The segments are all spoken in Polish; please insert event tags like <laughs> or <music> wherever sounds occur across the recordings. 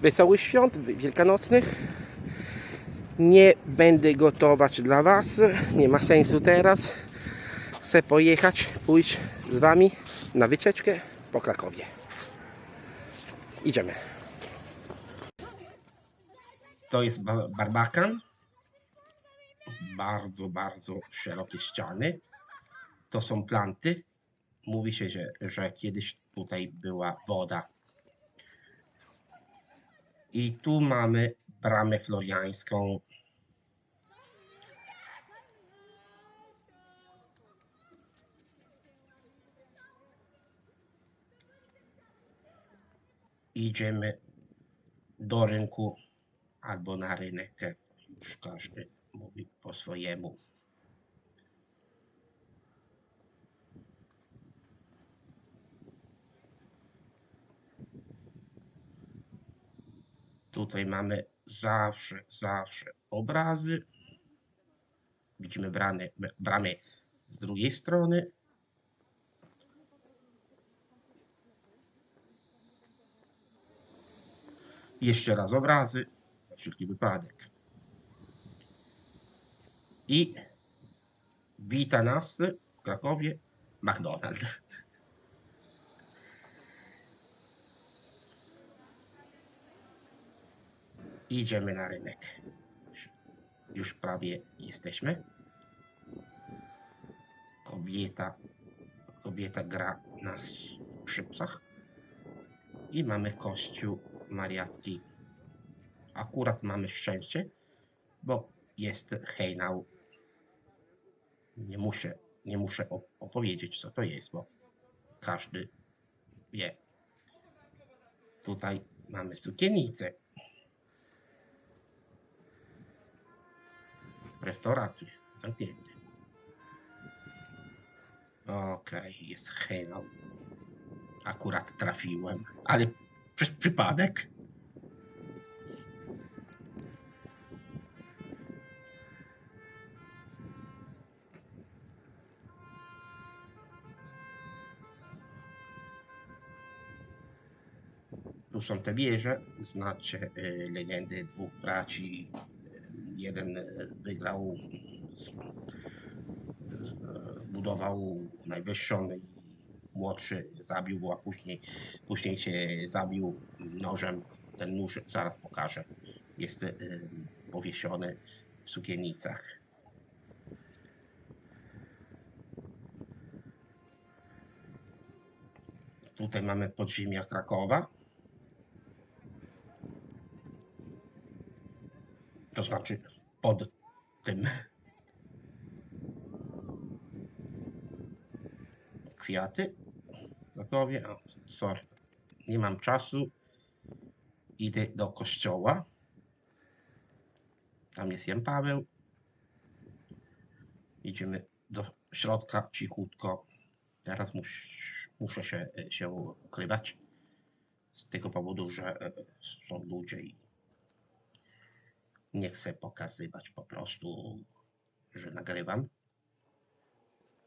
wesołych świąt wielkanocnych. Nie będę gotować dla Was. Nie ma sensu teraz. Chcę pojechać, pójść z Wami na wycieczkę po Krakowie. Idziemy. To jest ba- barbakan. Bardzo, bardzo szerokie ściany. To są planty. Mówi się, że, że kiedyś tutaj była woda. I tu mamy bramę floriańską. Idziemy do rynku albo na rynek. Już każdy mówi po swojemu. Tutaj mamy zawsze, zawsze obrazy. Widzimy bramy, bramy z drugiej strony. Jeszcze raz obrazy, na wszelki wypadek. I wita nas w Krakowie McDonald's. Idziemy na rynek. Już prawie jesteśmy. Kobieta, kobieta gra na skrzypcach. I mamy kościół mariacki. Akurat mamy szczęście, bo jest hejnał. Nie muszę, nie muszę op- opowiedzieć, co to jest, bo każdy wie. Tutaj mamy sukienicę. Restauracji zamknięty. Okej, jest hejnał. Akurat trafiłem, ale przez przypadek. Tu są te wieże, znacie y, legendy dwóch braci. Jeden y, wygrał, y, budował najwyższą młodszy zabił a później, później się zabił nożem. Ten nóż zaraz pokażę. Jest y, powiesiony w sukienicach. Tutaj mamy podziemia Krakowa. To znaczy pod tym kwiaty Krakowie. O, sorry, nie mam czasu. Idę do kościoła. Tam jest Jan Paweł. Idziemy do środka cichutko. Teraz mus, muszę się, się ukrywać. Z tego powodu, że e, są ludzie i nie chcę pokazywać po prostu, że nagrywam.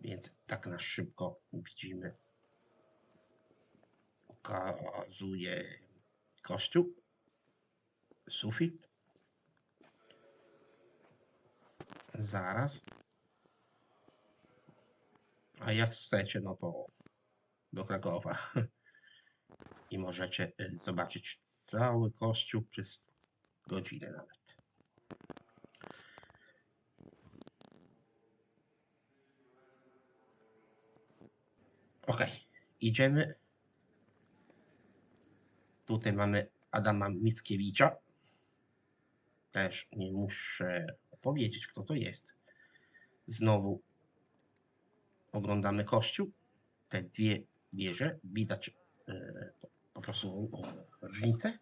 Więc tak na szybko widzimy. Pokazuję kościół, sufit. Zaraz. A jak chcecie, no to do Krakowa. <laughs> I możecie y, zobaczyć cały kościół przez godzinę nawet. Idziemy. Tutaj mamy Adama Mickiewicza. Też nie muszę powiedzieć, kto to jest. Znowu oglądamy kościół. Te dwie wieże. Widać e, po, prostu różnicę.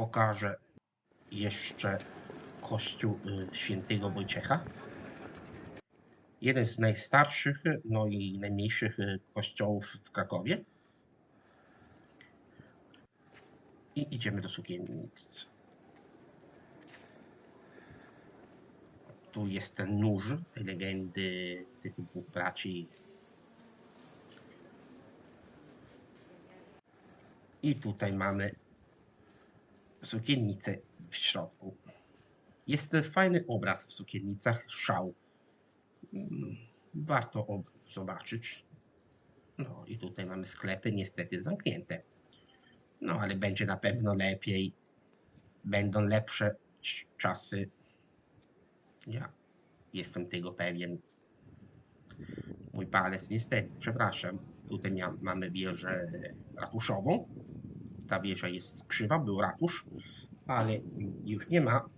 Pokażę jeszcze kościół y, świętego Wojciecha. Jeden z najstarszych, no i najmniejszych y, kościołów w Krakowie. I idziemy do sukiennic. Tu jest ten nóż legendy tych dwóch braci. I tutaj mamy sukiennicę w środku. Jest fajny obraz w sukiennicach, szał. Warto ob- zobaczyć. No i tutaj mamy sklepy niestety zamknięte. No ale będzie na pewno lepiej. Będą lepsze czasy. Ja jestem tego pewien. Mój palec niestety, przepraszam. Tutaj mamy wieżę ratuszową. Ta wieża jest krzywa, był ratusz, ale już nie ma.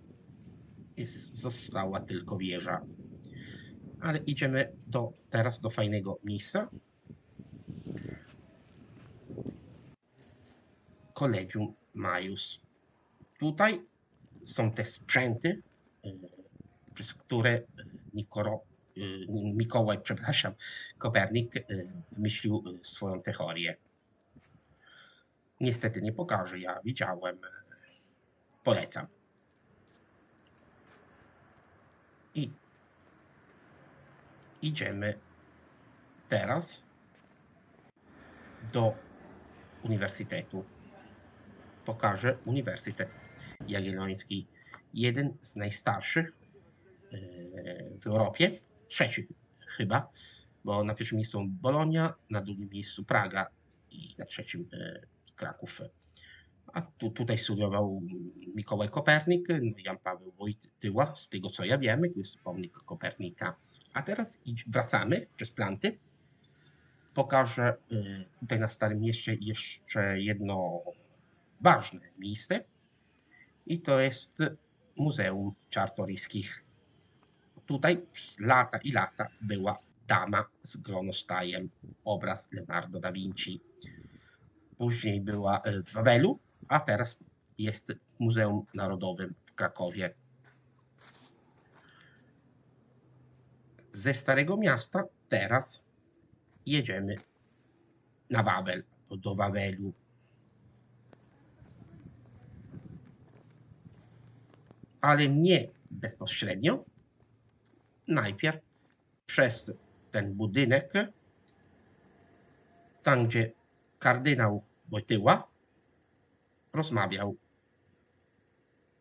Jest, została tylko wieża. Ale idziemy do, teraz do fajnego miejsca. Collegium Majus. Tutaj są te sprzęty, y, przez które y, Nikoro, y, Mikołaj, przepraszam, Kopernik wymyślił swoją teorię. Niestety nie pokażę, ja widziałem. Polecam. I idziemy teraz do uniwersytetu. Pokażę Uniwersytet Jagielloński. Jeden z najstarszych e, w Europie. Trzeci chyba, bo na pierwszym miejscu Bolonia, na drugim miejscu Praga i na trzecim e, Kraków. A tu, tutaj studiował Mikołaj Kopernik, no Jan Paweł Wojtyła, z tego co ja wiem, jest pomnik Kopernika. A teraz wracamy przez planty. Pokażę y, tutaj na Starym Mieście jeszcze jedno ważne miejsce i to jest Muzeum Czartoryskich. Tutaj przez lata i lata była dama z gronostajem, obraz Leonardo da Vinci. Później była y, w Wawelu, a teraz jest w Muzeum Narodowym w Krakowie. Ze Starego Miasta teraz jedziemy na Wawel, do Wawelu. Ale nie bezpośrednio. Najpierw przez ten budynek, tam gdzie kardynał Wojtyła rozmawiał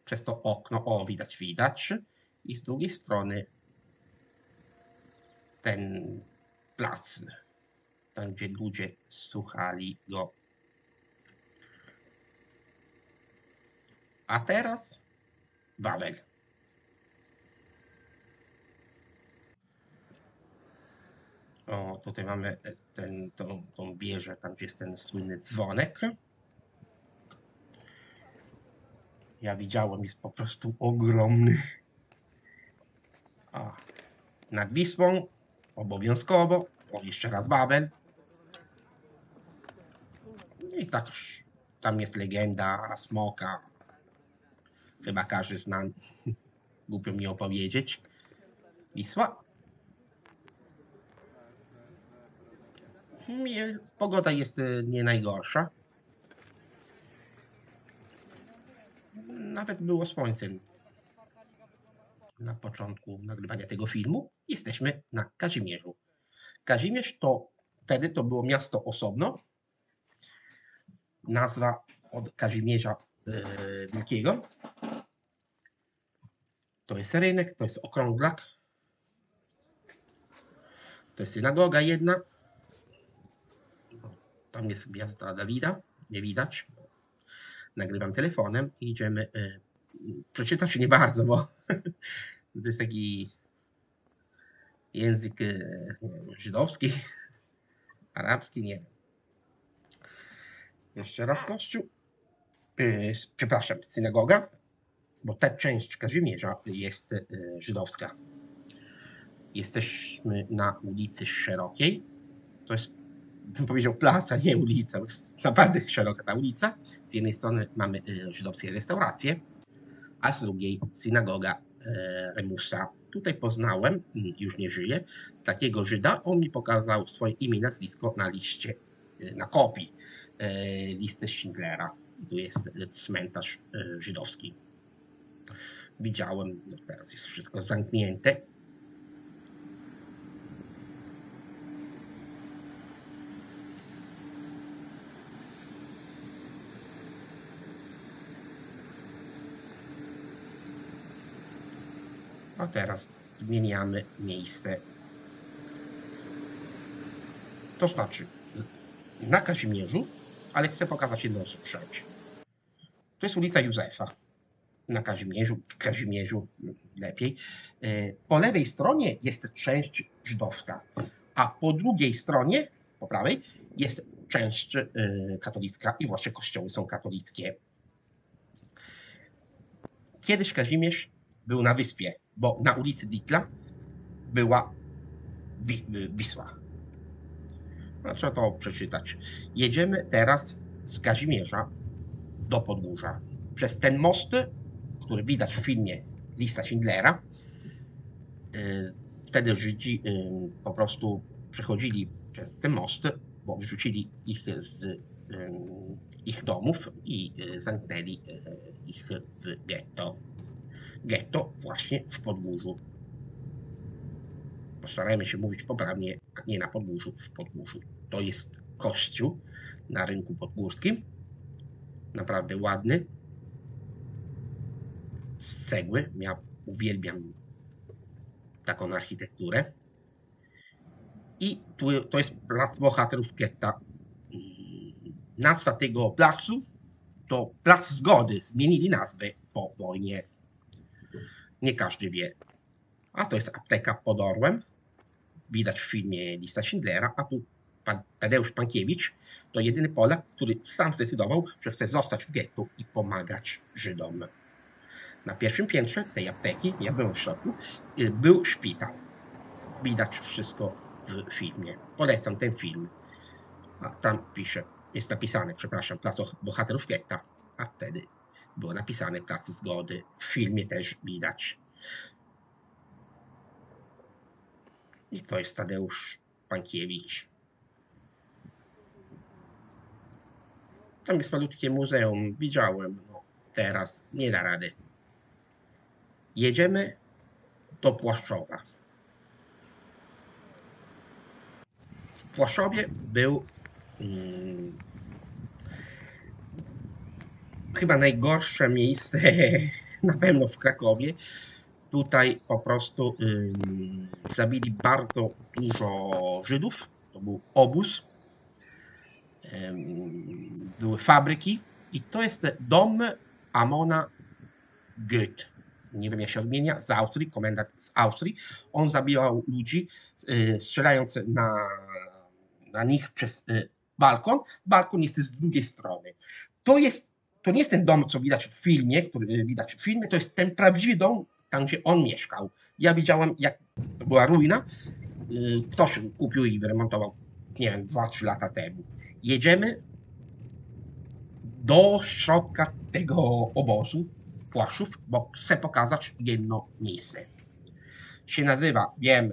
przez to okno, o widać, widać, i z drugiej strony ten plac, tam gdzie ludzie słuchali go. A teraz Wawel. O, tutaj mamy e, ten, tą, tą wieżę, tam jest ten słynny dzwonek. Ja widziałem, jest po prostu ogromny. A, nad Wisłą obowiązkowo. O, jeszcze raz Babel. I tak tam jest legenda smoka. Chyba każdy zna. <laughs> Głupio mi opowiedzieć. Wisła. Pogoda jest e, nie najgorsza. Nawet było słońce na początku nagrywania tego filmu. Jesteśmy na Kazimierzu. Kazimierz to wtedy to było miasto osobno. Nazwa od Kazimierza e, Wielkiego. To jest rynek, to jest okrąglak. To jest synagoga jedna. Tam jest gwiazda Dawida. Nie widać. Nagrywam telefonem i idziemy. Przeczytać nie bardzo, bo <laughs> to jest taki język wiem, żydowski, <laughs> arabski, nie. Jeszcze raz kościół. E, Przepraszam, synagoga, bo ta część Kazimierza jest żydowska. Jesteśmy na ulicy Szerokiej. To jest, bym powiedział, placa, nie ulica. naprawdę szeroka ta ulica. Z jednej strony mamy e, żydowskie restauracje, a z drugiej synagoga e, Remusa. Tutaj poznałem, mm, już nie żyje, takiego Żyda. On mi pokazał swoje imię i nazwisko na liście, e, na kopii listy Schindlera. Tu jest cmentarz żydowski. widziałem, no teraz jest wszystko zamknięte. A teraz zmieniamy miejsce. To znaczy na Kazimierzu, ale chcę pokazać jedną rzecz. To jest ulica Józefa. Na Kazimierzu, w Kazimierzu lepiej. E, Po lewej stronie jest część żydowska, a po drugiej stronie, po prawej, jest część e, katolicka i właśnie kościoły są katolickie. Kiedyś Kazimierz był na wyspie, bo na ulicy Ditla była Wi- Wisła. No, trzeba to przeczytać. Jedziemy teraz z Kazimierza do Podgórza. Przez ten most, który widać w filmie Lista Schindlera. Yy, Wtedy Żydzi yy, po prostu przechodzili przez ten most, bo wyrzucili ich z ich domów i zamknęli ich w getto. Getto właśnie w Podgórzu. Postarajmy się mówić poprawnie, nie na Podgórzu, w Podgórzu. To jest kościół na rynku podgórskim. Naprawdę ładny. Z cegły. Ja uwielbiam taką architekturę. I tu, to jest plac bohaterów getta. Nazwa tego placu to Plac Zgody. Zmienili nazwę po wojnie. Nie każdy wie. A to jest apteka pod Orłem. Widać w filmie Lista Schindlera. A tu pan Tadeusz Pankiewicz to jedyny Polak, który sam zdecydował, że chce zostać w gettu i pomagać Żydom. Na pierwszym piętrze tej apteki, ja byłem w środku, y, był szpital. Widać wszystko w filmie. Polecam ten film. A tam pisze, jest napisane, przepraszam, Plac Bohaterów Getta, a wtedy było napisane Plac Zgody. W filmie też widać. I to jest Tadeusz Pankiewicz. Tam jest malutkie muzeum, widziałem. No, teraz nie da rady. Jedziemy do Płaszczowa. W Płaszczowie był mm, chyba najgorsze miejsce <laughs> na pewno w Krakowie. Tutaj po prostu zabili bardzo dużo Żydów. To był obóz. Były fabryki. I to jest dom Amona Goethe. Nie wiem jak się odmienia, z Austrii, komendant z Austrii. On zabijał ludzi, y, strzelając na, na nich przez y, balkon. Balkon jest z drugiej strony. To jest to nie jest ten dom, co widać w filmie, który y, widać w filmie, to jest ten prawdziwy dom, tam gdzie on mieszkał. Ja widziałem, jak to była ruina. Y, Ktoś kupił i wyremontował, nie wiem, 2-3 lata temu. Jedziemy do środka tego obozu Płaszczów, bo chcę pokazać jedno miejsce. Się nazywa, wiem,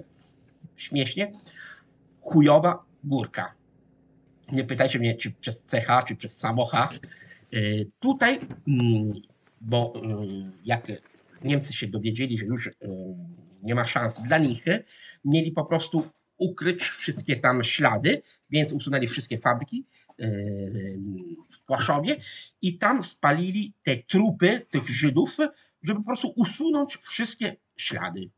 śmiesznie, chujowa górka. Nie pytajcie mnie, czy przez CH, czy przez samocha. Tutaj, mm, bo mm, jak Niemcy się dowiedzieli, że już y, nie ma szans dla nich, mieli po prostu ukryć wszystkie tam ślady, więc usunęli wszystkie fabryki y, w Płaszowie i tam spalili te trupy tych Żydów, żeby po prostu usunąć wszystkie ślady.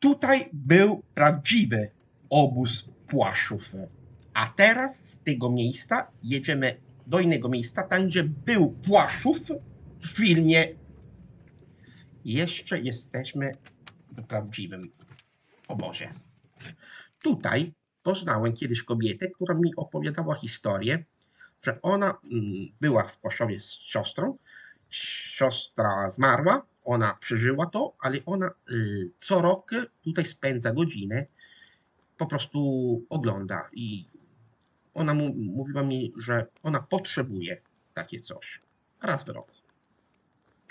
Tutaj był prawdziwy obóz Płaszczów. A teraz z tego miejsca jedziemy do innego miejsca, tam gdzie był Płaszczów w filmie. Jeszcze jesteśmy w prawdziwym obozie. Tutaj poznałem kiedyś kobietę, która mi opowiadała historię, że ona mm, była w Płaszczowie z siostrą. Siostra zmarła, ona przeżyła to, ale ona y, co rok tutaj spędza godzinę, po prostu ogląda i ona mu, mówiła mi, że ona potrzebuje takie coś raz w roku.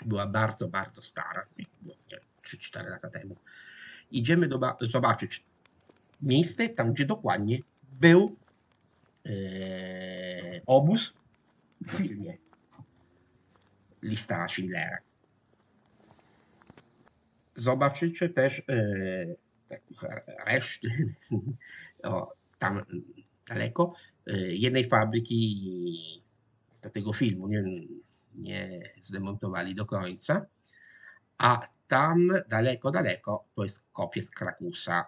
Była bardzo, bardzo stara, było, nie wiem, 3-4 lata temu. Idziemy do, zobaczyć miejsce, tam gdzie dokładnie był e, obóz w filmie. lista Schindlera. Zobaczycie też tak, reszty <laughs> o, tam daleko jednej fabryki do tego filmu nie, nie zdemontowali do końca, a tam daleko, daleko to jest kopiec Krakusa.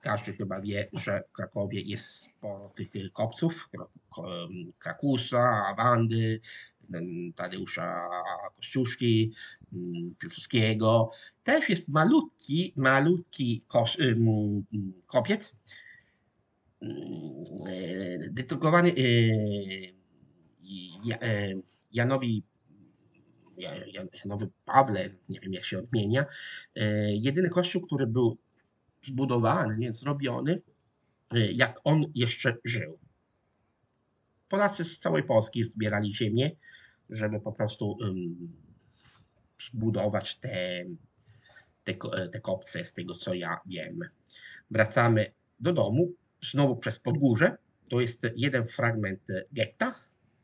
Każdy chyba wie, że w Krakowie jest sporo tych kopców, Kra- ko- Krakusa, Wandy, em, Tadeusza Kościuszki, Piłsudskiego. Też jest malutki, malutki kopiec, e, dedykowany e, Ja- e, Janowi Ja- Jan- Janowy Pawle, nie wiem jak się odmienia. E, Jedyny kościół, który był zbudowany, nie zrobiony, e, jak on jeszcze żył. Polacy z całej Polski zbierali ziemię, żeby po prostu zbudować te, te, te kopce, z tego co ja wiem. Wracamy do domu, znowu przez Podgórze. To jest jeden fragment getta.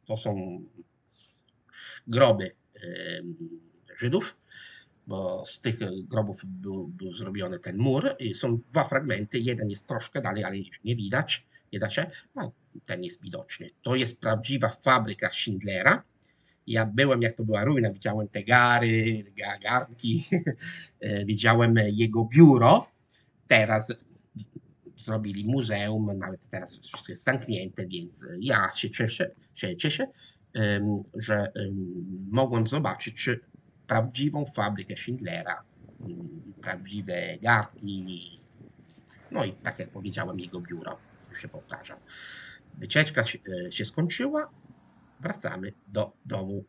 To są groby Żydów, bo z tych grobów był, był zrobiony ten mur. I są dwa fragmenty. Jeden jest troszkę dalej, ale nie widać. Nie da się. No, ten jest widoczny. To jest prawdziwa fabryka Schindlera. Ja byłem, jak to była ruina, widziałem te gary, ga- garnki, <laughs> e, widziałem jego biuro. Teraz zrobili muzeum, nawet teraz wszystko jest zamknięte, więc ja się cieszę, się cieszę że em, mogłem zobaczyć prawdziwą fabrykę Schindlera, em, prawdziwe garnki, no i tak jak powiedziałem, jego biuro, już się powtarzam. Wycieczka e, się skończyła, wracamy do domu.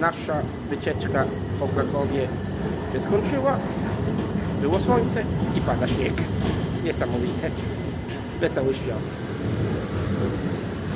Nasza wycieczka po Krakowie się skończyła. Było słońce i pada śnieg. Niesamowite. Wesoły świąt.